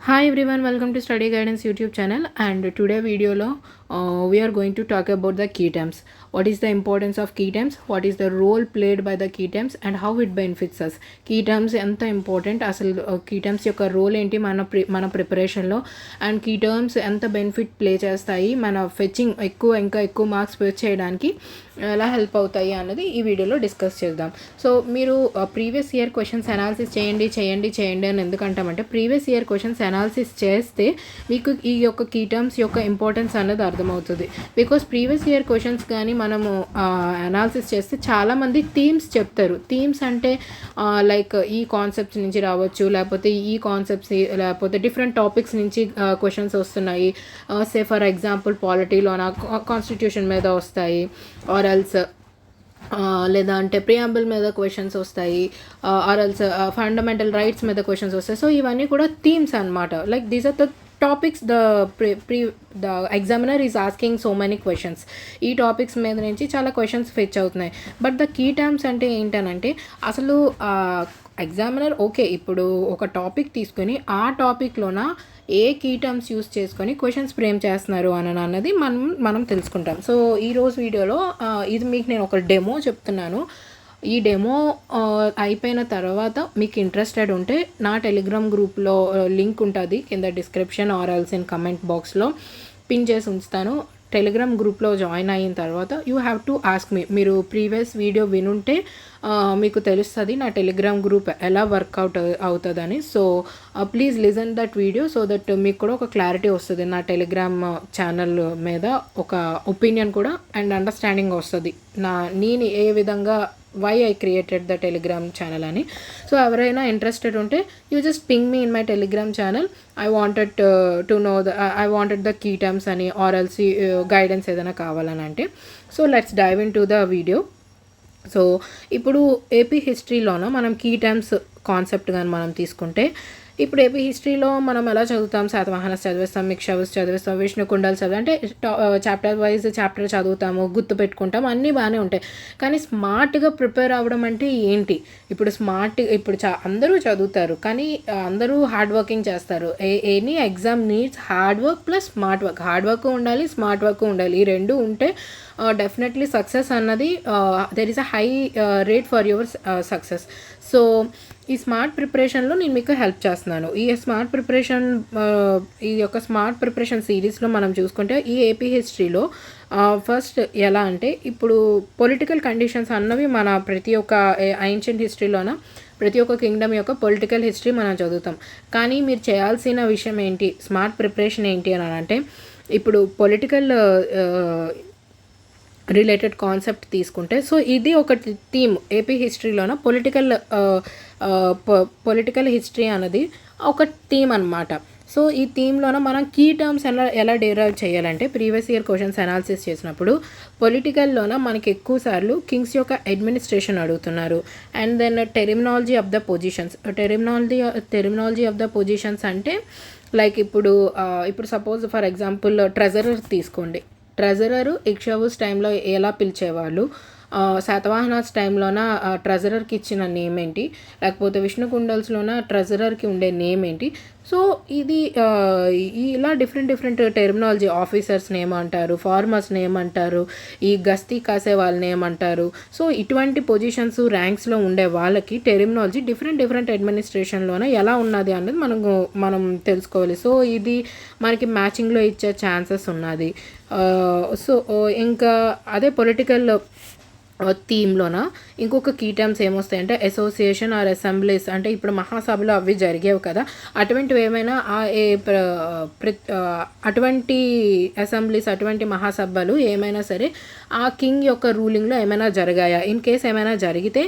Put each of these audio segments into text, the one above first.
Hi everyone welcome to study guidance YouTube channel and today వీడియోలో we are going to talk about the key terms what is the importance of key terms what is the role played by the key terms and how it benefits us key terms ఎంత important అసలు uh, key terms యొక్క role ఏంటి మన ప్రి మన ప్రిపరేషన్లో and key terms ఎంత benefit play చేస్తాయి? మన ఫెచ్చింగ్ ఎక్కువ ఇంకా ఎక్కువ మార్క్స్ ఫెచ్ చేయడానికి ఎలా హెల్ప్ అవుతాయి అన్నది ఈ వీడియోలో డిస్కస్ చేద్దాం. సో మీరు ప్రీవియస్ ఇయర్ క్వశ్చన్స్ అనాలిసిస్ చేయండి చేయండి చేయండి అని ఎందుకంటామంటే ప్రీవియస్ ఇయర్ క్వశ్చన్స్ అనాలిసిస్ చేస్తే మీకు ఈ యొక్క కీ టర్మ్స్ యొక్క ఇంపార్టెన్స్ అన్నది అర్థమవుతుంది. బికాస్ ప్రీవియస్ ఇయర్ క్వశ్చన్స్ కానీ మనము అనాలిసిస్ చేస్తే చాలామంది థీమ్స్ చెప్తారు. థీమ్స్ అంటే లైక్ ఈ కాన్సెప్ట్స్ నుంచి రావచ్చు లేకపోతే ఈ కాన్సెప్ట్స్ లేకపోతే డిఫరెంట్ టాపిక్స్ నుంచి క్వశ్చన్స్ వస్తున్నాయి. సే ఫర్ ఎగ్జాంపుల్ పాలిటీలోన కాన్స్టిట్యూషన్ మీద వస్తాయి. ఆర్ ఎల్స్ లేదా అంటే ప్రియాంబుల్ మీద క్వశ్చన్స్ వస్తాయి. ఆర్ ఎల్స్ ఫండమెంటల్ రైట్స్ మీద క్వశ్చన్స్ వస్తాయి. సో ఇవన్నీ కూడా థీమ్స్ అనమాట like these are the topics the pre pre the examiner is asking so many questions ఈ టాపిక్స్ మీద నుంచి చాలా క్వశ్చన్స్ ఫెచ్ అవుతున్నాయి. బట్ ద కీ టర్మ్స్ అంటే ఏంటనంటే అసలు ఎగ్జామినర్ ఓకే ఇప్పుడు ఒక టాపిక్ తీసుకొని ఆ టాపిక్లోన ఏ కీ టర్మ్స్ యూస్ చేసుకొని క్వశ్చన్స్ ఫ్రేమ్ చేస్తున్నారు అని అన్నది మనం మనం తెలుసుకుంటాం. సో ఈరోజు వీడియోలో ఇది మీకు నేను ఒక డెమో చెప్తున్నాను. ఈ డెమో అయిపోయిన తర్వాత మీకు ఇంట్రెస్టెడ్ ఉంటే నా టెలిగ్రామ్ గ్రూప్లో లింక్ ఉంటుంది కింద description or also in comment బాక్స్లో పిన్ చేసి ఉంచుతాను. టెలిగ్రామ్ గ్రూప్లో జాయిన్ అయిన తర్వాత యూ హ్యావ్ టు ఆస్క్ మీ మీరు ప్రీవియస్ వీడియో వినుంటే మీకు తెలుస్తుంది నా టెలిగ్రామ్ గ్రూప్ ఎలా వర్కౌట్ అవుతుందని. So please listen that video so that మీకు కూడా ఒక క్లారిటీ వస్తుంది నా టెలిగ్రామ్ ఛానల్ మీద. ఒక ఒపీనియన్ కూడా అండ్ అండర్స్టాండింగ్ వస్తుంది. నా నేను ఏ విధంగా why I created the Telegram channel అని. సో ఎవరైనా ఇంట్రెస్టెడ్ ఉంటే you just ping me in my Telegram channel I wanted to know the I wanted the key terms అని ఆర్ ఎల్సి గైడెన్స్ ఏదైనా కావాలని అంటే. So let's dive in to the video so ఇప్పుడు AP హిస్టరీలోన మనం key terms concept కానీ మనం తీసుకుంటే ఇప్పుడు ఏపీ హిస్టరీలో మనం ఎలా చదువుతాం? శాతవాహనస్ చదివేస్తాం మిక్షవస్ చదివేస్తాం విష్ణు కుండల్ చదివి అంటే చాప్టర్ వైజ్ చాప్టర్ చదువుతాము గుర్తు పెట్టుకుంటాం అన్నీ బాగానే ఉంటాయి. కానీ స్మార్ట్గా ప్రిపేర్ అవ్వడం అంటే ఏంటి? ఇప్పుడు స్మార్ట్ ఇప్పుడు చా అందరూ చదువుతారు కానీ అందరూ హార్డ్ వర్కింగ్ చేస్తారు. A any exam needs hard work plus smart work hard work ఉండాలి స్మార్ట్ వర్క్ ఉండాలి. ఈ రెండు ఉంటే డెఫినెట్లీ సక్సెస్ అన్నది there is a high rate for your success so ఈ స్మార్ట్ ప్రిపరేషన్లో నేను మీకు హెల్ప్ చేస్తున్నాను. ఈ స్మార్ట్ ప్రిపరేషన్ ఈ యొక్క స్మార్ట్ ప్రిపరేషన్ సిరీస్లో మనం చూసుకుంటే ఈ ఏపీ హిస్టరీలో ఫస్ట్ ఎలా అంటే ఇప్పుడు పొలిటికల్ కండిషన్స్ అన్నవి మన ప్రతి ఒక్క ఐన్షియంట్ హిస్టరీలోన ప్రతి ఒక్క కింగ్డమ్ యొక్క పొలిటికల్ హిస్టరీ మనం చదువుతాం. కానీ మీరు చేయాల్సిన విషయం ఏంటి స్మార్ట్ ప్రిపరేషన్ ఏంటి అని అంటే ఇప్పుడు పొలిటికల్ రిలేటెడ్ కాన్సెప్ట్ తీసుకుంటే సో ఇది ఒక థీమ్ ఏపీ హిస్టరీలోన పొలిటికల్ పొలిటికల్ హిస్టరీ అన్నది ఒక థీమ్ అనమాట సో ఈ థీమ్లోన మనం కీ టర్మ్స్ ఎలా ఎలా డిరైవ్ చేయాలంటే ప్రీవియస్ ఇయర్ క్వశ్చన్స్ అనాలిసిస్ చేసినప్పుడు పొలిటికల్లోన మనకి ఎక్కువ సార్లు కింగ్స్ యొక్క అడ్మినిస్ట్రేషన్ అడుగుతున్నారు. And then terminology of the positions. Terminology terminology of the positions అంటే లైక్ ఇప్పుడు ఇప్పుడు సపోజ్ ఫర్ ఎగ్జాంపుల్ ట్రెజరర్ తీసుకోండి. ట్రెజరరు ఇక్షావుస్ టైంలో ఎలా పిలిచేవాళ్ళు? శాతవాహనాస్ టైంలోన ట్రెజరర్కి ఇచ్చిన నేమ్ ఏంటి? లేకపోతే విష్ణు కుండల్స్లోన ట్రెజరర్కి ఉండే నేమ్ ఏంటి? సో ఇది ఇలా different different terminology officers name అంటారు ఫార్మర్స్ నేమ్ అంటారు ఈ గస్తీ కాసే వాళ్ళ నేమ్ అంటారు. సో ఇటువంటి పొజిషన్స్ ర్యాంక్స్లో ఉండే వాళ్ళకి టెర్మినాలజీ డిఫరెంట్ డిఫరెంట్ అడ్మినిస్ట్రేషన్లోనే ఎలా ఉన్నది అనేది మనం మనం తెలుసుకోవాలి. సో ఇది మనకి మ్యాచింగ్లో ఇచ్చే ఛాన్సెస్ ఉన్నది. సో ఇంకా అదే పొలిటికల్ థీమ్లోన? ఇంకొక కీ టర్మ్స్ ఏమొస్తాయంటే అసోసియేషన్ ఆర్ అసెంబ్లీస్ అంటే ఇప్పుడు మహాసభలు అవి జరిగేవి కదా. అటువంటివి ఏమైనా అటువంటి అసెంబ్లీస్ అటువంటి మహాసభలు ఏమైనా సరే ఆ కింగ్ యొక్క రూలింగ్లో ఏమైనా జరిగాయా? ఇన్ కేస్ ఏమైనా జరిగితే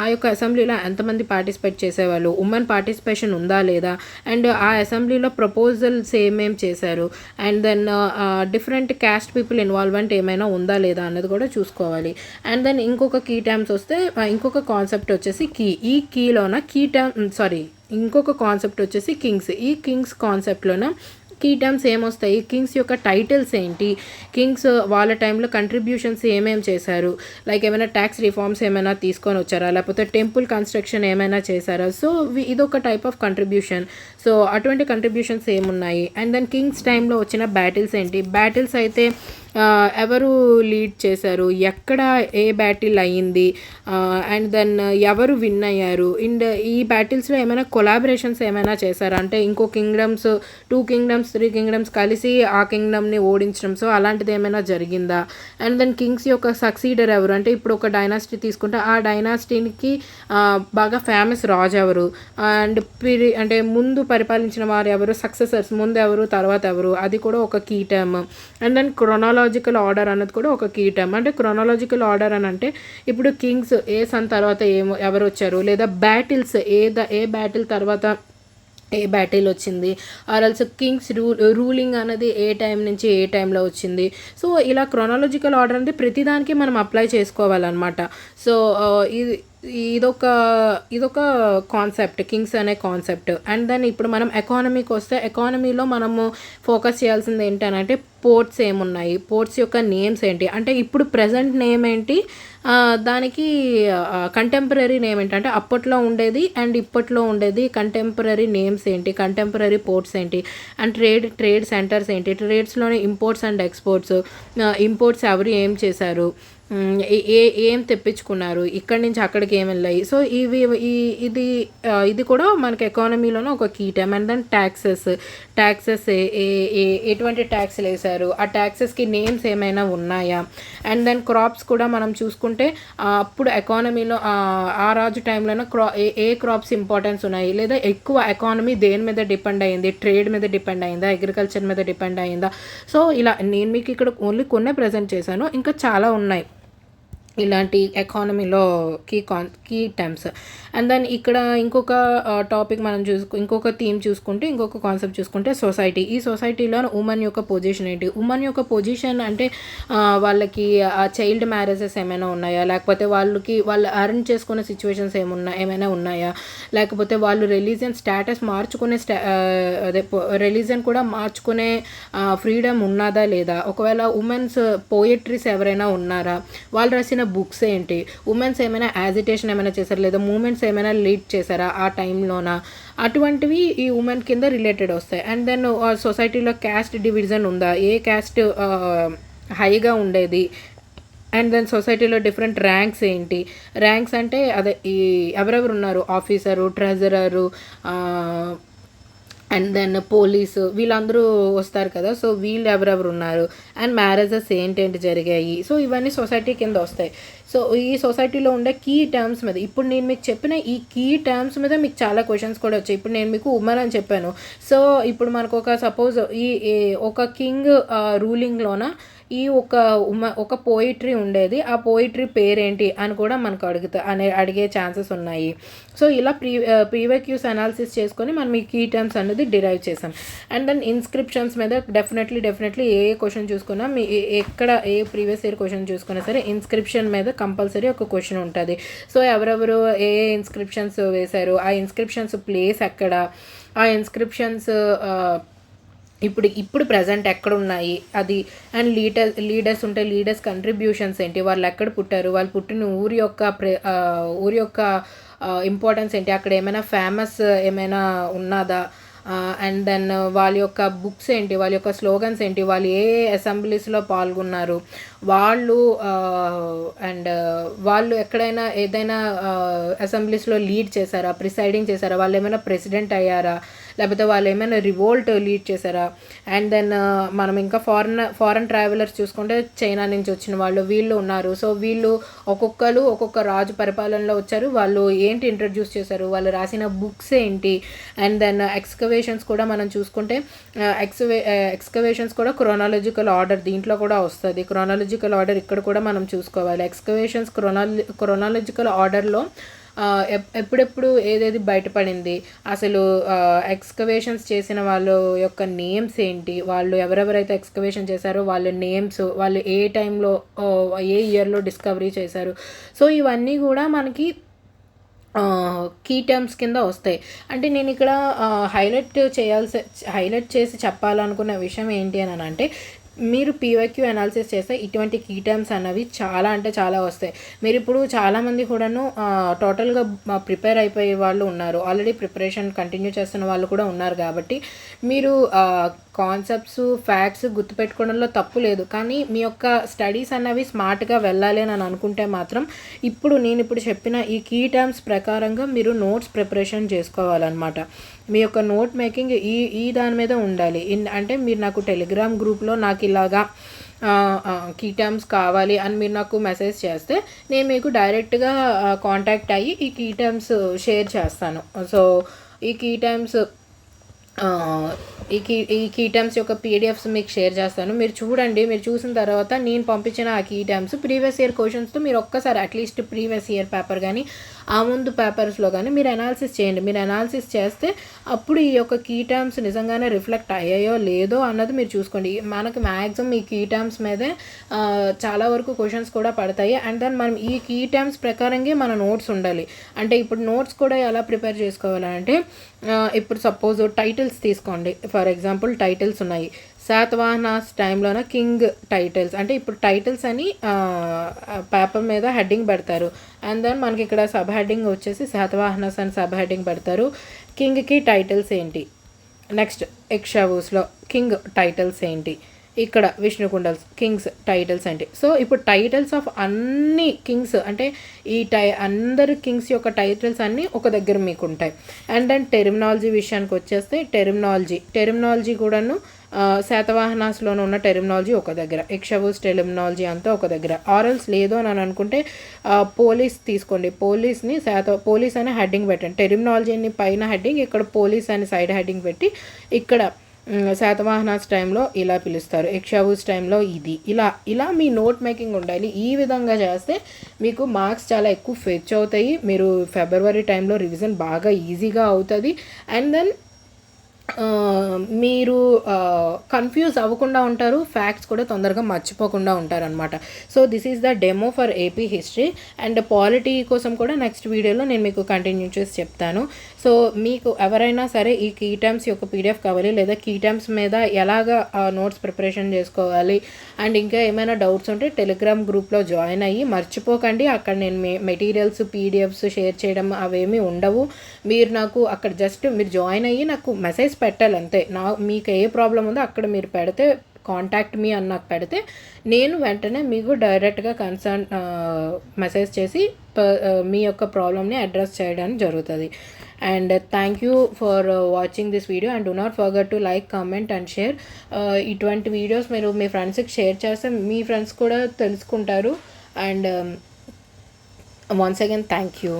ఆ యొక్క అసెంబ్లీలో ఎంతమంది పార్టిసిపేట్ చేసేవాళ్ళు? ఉమెన్ పార్టిసిపేషన్ ఉందా లేదా? అండ్ ఆ అసెంబ్లీలో ప్రపోజల్స్ ఏమేం చేశారు? And then different caste people involvement ఏమైనా ఉందా లేదా అన్నది కూడా చూసుకోవాలి. అండ్ దెన్ ఇంకొక కీ టర్మ్స్ వస్తే ఇంకొక కాన్సెప్ట్ వచ్చేసి కీ ఈ కీలోన కీ టర్మ్ సారీ ఇంకొక కాన్సెప్ట్ వచ్చేసి కింగ్స్ ఈ కింగ్స్ కాన్సెప్ట్లోన కీ టర్మ్స్ ఏమొస్తాయి? కింగ్స్ యొక్క టైటిల్స్ ఏంటి? కింగ్స్ వాళ్ళ టైంలో కంట్రిబ్యూషన్స్ ఏమేమి చేశారు? లైక్ ఏమైనా ట్యాక్స్ రిఫార్మ్స్ ఏమైనా తీసుకొని వచ్చారా? లేకపోతే టెంపుల్ కన్స్ట్రక్షన్ ఏమైనా చేశారా? సో ఇదొక టైప్ ఆఫ్ కంట్రిబ్యూషన్ సో అటువంటి కంట్రిబ్యూషన్స్ ఏమున్నాయి? అండ్ దెన్ కింగ్స్ టైంలో వచ్చిన బ్యాటిల్స్ ఏంటి? బ్యాటిల్స్ అయితే ఎవరు లీడ్ చేశారు? ఎక్కడ ఏ బ్యాటిల్ అయ్యింది? అండ్ దెన్ ఎవరు విన్ అయ్యారు? అండ్ ఈ బ్యాటిల్స్లో ఏమైనా కొలాబరేషన్స్ ఏమైనా చేశారా? అంటే ఇంకో kingdoms two kingdoms three kingdoms కలిసి ఆ కింగ్డమ్ని ఓడించడం. సో అలాంటిది ఏమైనా జరిగిందా? అండ్ దెన్ కింగ్స్ యొక్క సక్సీడర్ ఎవరు? అంటే ఇప్పుడు ఒక డైనాసిటీ తీసుకుంటే ఆ డైనాసిటీకి బాగా ఫేమస్ రాజు ఎవరు? అండ్ పిరి అంటే ముందు పరిపాలించిన వారు ఎవరు? సక్సెసర్స్ ముందు ఎవరు? తర్వాత ఎవరు? అది కూడా ఒక key term and then chronological order అన్నది కూడా ఒక కీ టర్మ్ అంటే క్రొనాలజికల్ ఆర్డర్ అని అంటే ఇప్పుడు కింగ్స్ ఏ సన్ తర్వాత ఏమో ఎవరు వచ్చారు? లేదా బ్యాటిల్స్ ఏ ద ఏ బ్యాటిల్ తర్వాత ఏ బ్యాటిల్ వచ్చింది? ఆర్ఎల్స్ కింగ్స్ రూ రూలింగ్ అనేది ఏ టైం నుంచి ఏ టైంలో వచ్చింది? సో ఇలా క్రొనాలజికల్ ఆర్డర్ అనేది ప్రతిదానికి మనం అప్లై చేసుకోవాలన్నమాట. సో uh, ఇది ఇదొక ఇదొక కాన్సెప్ట్ కింగ్స్ అనే కాన్సెప్ట్ అండ్ దెన్ ఇప్పుడు మనం ఎకానమీకి వస్తే ఎకానమీలో మనము ఫోకస్ చేయాల్సింది ఏంటంటే పోర్ట్స్ ఏమున్నాయి? పోర్ట్స్ యొక్క నేమ్స్ ఏంటి? అంటే ఇప్పుడు ప్రజెంట్ నేమ్ ఏంటి? దానికి కంటెంపరీ నేమ్ ఏంటి? అంటే అప్పట్లో ఉండేది అండ్ ఇప్పట్లో ఉండేది కంటెంపరీ నేమ్స్ ఏంటి? కంటెంపరీ పోర్ట్స్ ఏంటి? అండ్ ట్రేడ్ ట్రేడ్ సెంటర్స్ ఏంటి? ట్రేడ్స్లోనే ఇంపోర్ట్స్ అండ్ ఎక్స్పోర్ట్స్ ఇంపోర్ట్స్ ఎవరు ఏం చేశారు? ఏ ఏ- ఏం తెప్పించుకున్నారు? ఇక్కడి నుంచి అక్కడికి ఏం వెళ్ళాయి? సో ఇవి ఈ ఇది ఇది కూడా మనకి ఎకానమీలోనే ఒక key time and then taxes taxes ఏ ఏ- ఎటువంటి ట్యాక్స్లు వేశారు? ఆ ట్యాక్సెస్కి నేమ్స్ ఏమైనా ఉన్నాయా? అండ్ దెన్ క్రాప్స్ కూడా మనం చూసుకుంటే అప్పుడు ఎకానమీలో ఆ రాజు టైంలోనే క్రా ఏ ఏ క్రాప్స్ ఇంపార్టెన్స్ ఉన్నాయి? లేదా ఎక్కువ ఎకానమీ దేని మీద డిపెండ్ అయ్యింది ట్రేడ్ మీద డిపెండ్ అయిందా? అగ్రికల్చర్ మీద డిపెండ్ అయిందా? సో ఇలా నేను మీకు ఇక్కడ ఓన్లీ కొన్నే ప్రజెంట్ చేశాను. ఇంకా చాలా ఉన్నాయి. ఇలాంటి ఎకానమీలో key can key terms and then ఇక్కడ ఇంకొక uh, టాపిక్ మనం చూసుకు ఇంకొక థీమ్ చూసుకుంటే ఇంకొక కాన్సెప్ట్ చూసుకుంటే సొసైటీ ఈ సొసైటీలో ఉమెన్ యొక్క పొజిషన్ ఏంటి? ఉమెన్ యొక్క పొజిషన్ అంటే uh, వాళ్ళకి ఆ, చైల్డ్ మ్యారేజెస్ ఏమైనా ఉన్నాయా? లేకపోతే వాళ్ళకి వాళ్ళు అర్న్ చేసుకునే సిచ్యువేషన్స్ ఏమున్నా ఏమైనా ఉన్నాయా? లేకపోతే వాళ్ళు రిలీజియన్ స్టేటస్ మార్చుకునే స్టా uh, అదే రిలీజియన్ కూడా మార్చుకునే ఫ్రీడమ్ ఉన్నదా లేదా? ఒకవేళ ఉమెన్స్ పోయట్రీస్ ఎవరైనా ఉన్నారా? వాళ్ళు రాసిన బుక్స్ ఏంటి? ఉమెన్స్ ఏమైనా యాజిటేషన్ ఏమైనా చేశారా? లేదా మూమెంట్స్ ఏమైనా లీడ్ చేశారా ఆ టైంలోన? అటువంటివి ఈ ఉమెన్ కింద రిలేటెడ్ వస్తాయి. అండ్ దెన్ సొసైటీలో క్యాస్ట్ డివిజన్ ఉందా? ఏ క్యాస్ట్ హైగా ఉండేది? అండ్ దెన్ సొసైటీలో డిఫరెంట్ ర్యాంక్స్ ఏంటి? ర్యాంక్స్ అంటే అదే ఈ ఎవరెవరు ఉన్నారు? Officer treasurer and then police వీళ్ళందరూ వస్తారు కదా సో వీళ్ళు ఎవరెవరు ఉన్నారు? అండ్ మ్యారేజెస్ ఏంటేంటి జరిగాయి. సో ఇవన్నీ సొసైటీ కింద వస్తాయి. సో ఈ సొసైటీలో ఉండే కీ టర్మ్స్ మీద ఇప్పుడు నేను మీకు చెప్పిన ఈ కీ టర్మ్స్ మీద మీకు చాలా క్వశ్చన్స్ కూడా వచ్చాయి. ఇప్పుడు నేను మీకు ఉమెన్ అని చెప్పాను. సో ఇప్పుడు మనకు ఒక సపోజ్ ఈ ఈ- ఒక కింగ్ రూలింగ్లోన ఈ ఒక ఉమ ఒక పోయిట్రీ ఉండేది. ఆ పోయిట్రీ పేరేంటి అని కూడా మనకు అడుగుతా అనే అడిగే ఛాన్సెస్ ఉన్నాయి. సో ఇలా ప్రీ ప్రీవెక్యూస్ అనాలిసిస్ చేసుకొని మనం ఈ కీ టర్మ్స్ అనేది డిరైవ్ చేసాం. అండ్ దెన్ ఇన్స్క్రిప్షన్స్ మీద డెఫినెట్లీ డెఫినెట్లీ ఏ క్వశ్చన్ చూసుకున్నా మీ ఎక్కడ ఏ ప్రీవియస్ ఇయర్ క్వశ్చన్ చూసుకున్నా సరే ఇన్స్క్రిప్షన్ మీద కంపల్సరీ ఒక క్వశ్చన్ ఉంటుంది. సో ఎవరెవరు ఏ ఏ ఇన్స్క్రిప్షన్స్ వేశారు ఆ ఇన్స్క్రిప్షన్స్ ప్లేస్ ఎక్కడ ఆ ఇన్స్క్రిప్షన్స్ ఇప్పుడు ఇప్పుడు ప్రజెంట్ ఎక్కడ ఉన్నాయి అది అండ్ లీడర్ లీడర్స్ ఉంటే లీడర్స్ కంట్రిబ్యూషన్స్ ఏంటి? వాళ్ళు ఎక్కడ పుట్టారు? వాళ్ళు పుట్టిన ఊరి యొక్క ఊరి యొక్క ఇంపార్టెన్స్ ఏంటి? అక్కడ ఏమైనా ఫేమస్ ఏమైనా ఉన్నదా? అండ్ దెన్ వాళ్ళ యొక్క బుక్స్ ఏంటి? వాళ్ళ యొక్క స్లోగన్స్ ఏంటి? వాళ్ళు ఏ అసెంబ్లీస్లో పాల్గొన్నారు? వాళ్ళు అండ్ వాళ్ళు ఎక్కడైనా ఏదైనా అసెంబ్లీస్లో లీడ్ చేశారా? ప్రిసైడింగ్ చేశారా? వాళ్ళు ఏమైనా ప్రెసిడెంట్ అయ్యారా? లేకపోతే వాళ్ళు ఏమైనా రివోల్ట్ లీడ్ చేశారా? అండ్ దెన్ uh, మనం ఇంకా ఫారెన్ ఫారెన్ ట్రావెలర్స్ చూసుకుంటే చైనా నుంచి వచ్చిన వాళ్ళు వీళ్ళు ఉన్నారు. సో వీళ్ళు ఒక్కొక్కరు ఒక్కొక్క రాజు పరిపాలనలో వచ్చారు. వాళ్ళు ఏంటి ఇంట్రడ్యూస్ చేశారు? వాళ్ళు రాసిన బుక్స్ ఏంటి? అండ్ దెన్ ఎక్స్కవేషన్స్ కూడా మనం చూసుకుంటే uh, ఎక్స్వే ఎక్స్కవేషన్స్ uh, కూడా క్రోనాలజికల్ ఆర్డర్ దీంట్లో కూడా వస్తుంది. క్రోనాలజికల్ ఆర్డర్ ఇక్కడ కూడా మనం చూసుకోవాలి. ఎక్స్కవేషన్స్ క్రోనాల క్రోనాలజికల్ ఆర్డర్లో ఎప్పుడెప్పుడు ఏదేది బయటపడింది? అసలు ఎక్స్కవేషన్స్ చేసిన వాళ్ళ యొక్క నేమ్స్ ఏంటి? వాళ్ళు ఎవరెవరైతే ఎక్స్కవేషన్ చేశారో వాళ్ళ నేమ్స్ వాళ్ళు ఏ టైంలో ఏ ఇయర్లో డిస్కవరీ చేశారు? సో ఇవన్నీ కూడా మనకి కీ టర్మ్స్ కింద వస్తాయి. అంటే నేను ఇక్కడ హైలైట్ చేయాల్సి హైలైట్ చేసి చెప్పాలనుకున్న విషయం ఏంటి అని అంటే మీరు పీవైక్యూ అనాలిసిస్ చేస్తే ఇటువంటి కీ టర్మ్స్ అన్నవి చాలా అంటే చాలా వస్తాయి. మీరు ఇప్పుడు చాలామంది కూడాను టోటల్గా ప్రిపేర్ అయిపోయే వాళ్ళు ఉన్నారు. ఆల్రెడీ ప్రిపరేషన్ కంటిన్యూ చేస్తున్న వాళ్ళు కూడా ఉన్నారు కాబట్టి మీరు కాన్సెప్ట్స్ ఫ్యాక్ట్స్ గుర్తుపెట్టుకోవడంలో తప్పు లేదు. కానీ మీ యొక్క స్టడీస్ అన్నవి స్మార్ట్గా వెళ్ళాలి అని అనుకుంటే మాత్రం ఇప్పుడు నేను ఇప్పుడు చెప్పిన ఈ కీ టర్మ్స్ ప్రకారంగా మీరు నోట్స్ ప్రిపరేషన్ చేసుకోవాలన్నమాట. మీ యొక్క నోట్ మేకింగ్ ఈ ఈ దాని మీద ఉండాలి. అంటే మీరు నాకు టెలిగ్రామ్ గ్రూప్లో నాకు ఇలాగా కీ టర్మ్స్ కావాలి అని మీరు నాకు మెసేజ్ చేస్తే నేను మీకు డైరెక్ట్గా కాంటాక్ట్ అయ్యి ఈ కీ టర్మ్స్ షేర్ చేస్తాను. సో ఈ కీ టర్మ్స్ ఈ కీ ఈ కీ టర్మ్స్ యొక్క పీడిఎఫ్స్ మీకు షేర్ చేస్తాను. మీరు చూడండి మీరు చూసిన తర్వాత నేను పంపించిన ఆ కీ టర్మ్స్ ప్రీవియస్ ఇయర్ క్వశ్చన్స్తో మీరు ఒక్కసారి అట్లీస్ట్ ప్రీవియస్ ఇయర్ పేపర్ కానీ ఆ ముందు పేపర్స్లో కానీ మీరు అనాలిసిస్ చేయండి. మీరు అనాలిసిస్ చేస్తే అప్పుడు ఈ యొక్క కీ టర్మ్స్ నిజంగానే రిఫ్లెక్ట్ అయ్యాయో లేదో అన్నది మీరు చూసుకోండి. మనకు మ్యాక్సిమం ఈ కీ టర్మ్స్ మీదే చాలా వరకు క్వశ్చన్స్ కూడా పడతాయి. అండ్ దెన్ మనం ఈ కీ టర్మ్స్ ప్రకారంగా మన నోట్స్ ఉండాలి. అంటే ఇప్పుడు నోట్స్ కూడా ఎలా ప్రిపేర్ చేసుకోవాలంటే ఇప్పుడు సపోజ్ టైటిల్స్ తీసుకోండి. ఫర్ ఎగ్జాంపుల్ టైటిల్స్ ఉన్నాయి. శాతవాహనాస్ టైంలోన కింగ్ టైటిల్స్. అంటే ఇప్పుడు టైటిల్స్ అని పేపర్ మీద హెడ్డింగ్ పెడతారు. అండ్ దెన్ మనకి ఇక్కడ సబ్ హెడ్డింగ్ వచ్చేసి శాతవాహనాస్ అని సబ్ హెడ్డింగ్ పెడతారు. కింగ్కి టైటిల్స్ ఏంటి? నెక్స్ట్ ఎక్షావూస్లో కింగ్ టైటిల్స్ ఏంటి? ఇక్కడ విష్ణుకుండల్స్ కింగ్స్ టైటిల్స్ అంటే సో ఇప్పుడు టైటిల్స్ ఆఫ్ అన్ని కింగ్స్ అంటే ఈ టై అందరు కింగ్స్ యొక్క టైటిల్స్ అన్నీ ఒక దగ్గర మీకు ఉంటాయి అండ్ దెన్ టెర్మినాలజీ విషయానికి వచ్చేస్తే టెర్మినాలజీ. టెర్మినాలజీ కూడాను శాతవాహనాస్లోనే ఉన్న టెర్మినాలజీ ఒక దగ్గర. ఎక్షవూస్ టెర్మినాలజీ అంతా ఒక దగ్గర. ఆరల్స్ లేదు అని అనుకుంటే పోలీస్ తీసుకోండి. పోలీస్ని శాత పోలీస్ అనే హెడ్డింగ్ పెట్టండి. టెర్మినాలజీని పైన హెడ్డింగ్ ఇక్కడ పోలీస్ అని సైడ్ హెడ్డింగ్ పెట్టి ఇక్కడ శాతవాహనాస్ టైంలో ఇలా పిలుస్తారు. ఎక్షావూస్ టైంలో ఇది. ఇలా ఇలా మీ నోట్ మేకింగ్ ఉండాలి. ఈ విధంగా చేస్తే మీకు మార్క్స్ చాలా ఎక్కువ ఫెచ్ అవుతాయి. మీరు ఫిబ్రవరి టైంలో రివిజన్ బాగా ఈజీగా అవుతుంది. అండ్ దెన్ మీరు కన్ఫ్యూజ్ అవ్వకుండా ఉంటారు ఫ్యాక్ట్స్ కూడా తొందరగా మర్చిపోకుండా ఉంటారనమాట so this is the demo for AP history and polity కోసం కూడా నెక్స్ట్ వీడియోలో నేను మీకు కంటిన్యూ చేసి చెప్తాను. సో మీకు ఎవరైనా సరే ఈ కీ టైమ్స్ యొక్క పీడిఎఫ్ కావాలి లేదా కీ టైమ్స్ మీద ఎలాగ నోట్స్ ప్రిపరేషన్ చేసుకోవాలి అండ్ ఇంకా ఏమైనా డౌట్స్ ఉంటే టెలిగ్రామ్ గ్రూప్లో జాయిన్ అయ్యి మర్చిపోకండి. అక్కడ నేను మెటీరియల్స్ పీడిఎఫ్స్ షేర్ చేయడం అవేమీ ఉండవు. మీరు నాకు అక్కడ జస్ట్ మీరు జాయిన్ అయ్యి నాకు మెసేజ్ పెట్టాలి అంతే. నా మీకు ఏ ప్రాబ్లం ఉందో అక్కడ మీరు పెడితే కాంటాక్ట్ మీ అని నాకు పెడితే నేను వెంటనే మీకు డైరెక్ట్గా కన్సర్న్ మెసేజ్ చేసి మీ యొక్క ప్రాబ్లమ్ని అడ్రస్ చేయడానికి జరుగుతుంది. And thank you for watching this video and do not forget to like comment and share ఇటువంటి వీడియోస్ మీరు మీ ఫ్రెండ్స్కి షేర్ చేస్తే మీ ఫ్రెండ్స్ కూడా తెలుసుకుంటారు. And once again thank you